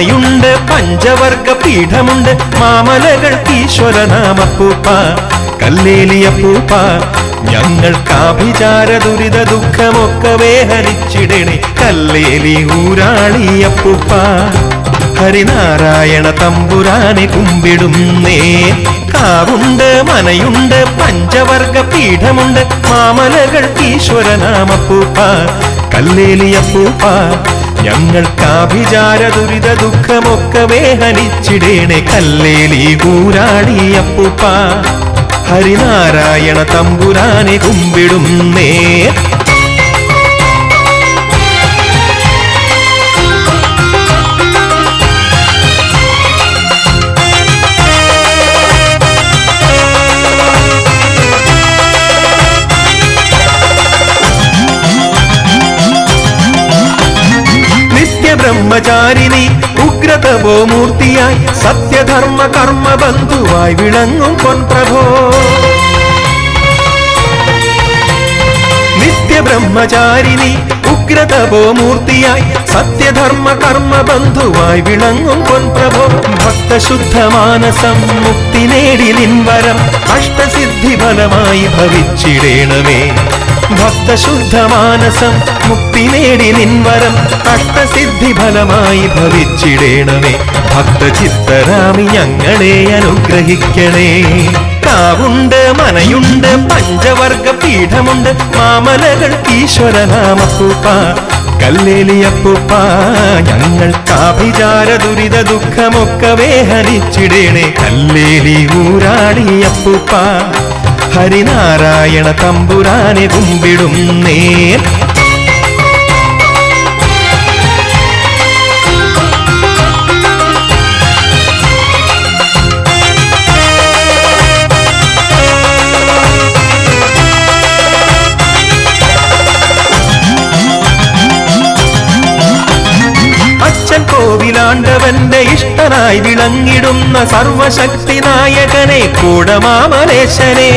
പഞ്ചവർഗ പീഠമുണ്ട് മാമലകൾ ഈശ്വരനാമപ്പൂപ്പ കല്ലേലിയപ്പൂപ്പ. ഞങ്ങൾക്കാഭിചാര ദുരിത ദുഃഖമൊക്കെ ഹരിച്ചിടണേ കല്ലേലി ഊരാളിയപ്പൂപ്പ. ഹരിനാരായണ തമ്പുരാനെ കുമ്പിടുന്നേ കാവുണ്ട് മനയുണ്ട് പഞ്ചവർഗ പീഠമുണ്ട് മാമലകൾ ഈശ്വരനാമപ്പൂപ്പ കല്ലേലിയപ്പൂപ്പ. ഞങ്ങൾക്കാഭിചാര ദുരിത ദുഃഖമൊക്കെ ഹനിച്ചിടേണേ കല്ലേലി ഊരാളിയപ്പൂപ്പ ഹരിനാരായണ തമ്പുരാനെ കുമ്പിടുന്നേ നിത്യബ്രഹ്മചാരിണി ഉഗ്രതപോ മൂർത്തിയായി സത്യധർമ്മ കർമ്മ ബന്ധുവായി വിളങ്ങും പൊൻപ്രഭോ നിത്യബ്രഹ്മചാരിണി ഉഗ്രതപോ മൂർത്തിയായി സത്യധർമ്മ കർമ്മ ബന്ധുവായി വിളങ്ങും പൊൻപ്രഭോ ഭക്തശുദ്ധ മാനസം മുക്തി നേടി നിൻവരം അഷ്ടസിദ്ധി ഫലമായി ഭവിച്ചിടേണമേ. ഭക്തശുദ്ധ മാനസം മുക്തി നേടി നിൻവരം അഷ്ടസിദ്ധി ഫലമായി ഭവിച്ചിടേണമേ. ഭക്തചിത്തരാമി ഞങ്ങളെ അനുഗ്രഹിക്കണേ. കാവുണ്ട് മനയുണ്ട് പഞ്ചവർഗ പീഠമുണ്ട് മാമലകൾ ഈശ്വരനാമപ്പൂപ്പ കല്ലേലിയപ്പൂപ്പ ഞങ്ങൾക്കാഭിചാര ദുരിത ദുഃഖമൊക്കെ ഹരിച്ചിടേണേ കല്ലേലി ഊരാളിയപ്പൂപ്പ ഹരിനാരായണ തമ്പുരാനെ കുമ്പിടുന്നേ കോവിലാണ്ടവന്റെ ഇഷ്ടനായി വിളങ്ങിടുന്ന സർവശക്തി നായകനെ കൂടമാമലേശനെ.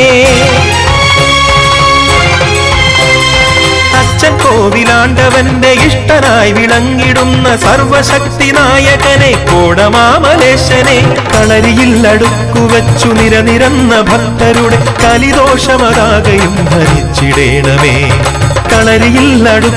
അച്ഛൻ കോവിലാണ്ടവന്റെ ഇഷ്ടനായി വിളങ്ങിടുന്ന സർവശക്തി നായകനെ കോടമാമലേശനെ. കളരിയിൽ അടുക്കുവച്ചു നിരനിരന്ന ഭക്തരുടെ കലിദോഷമതാകയും ഭരിച്ചിടേണമേ കളരിയിൽ അടു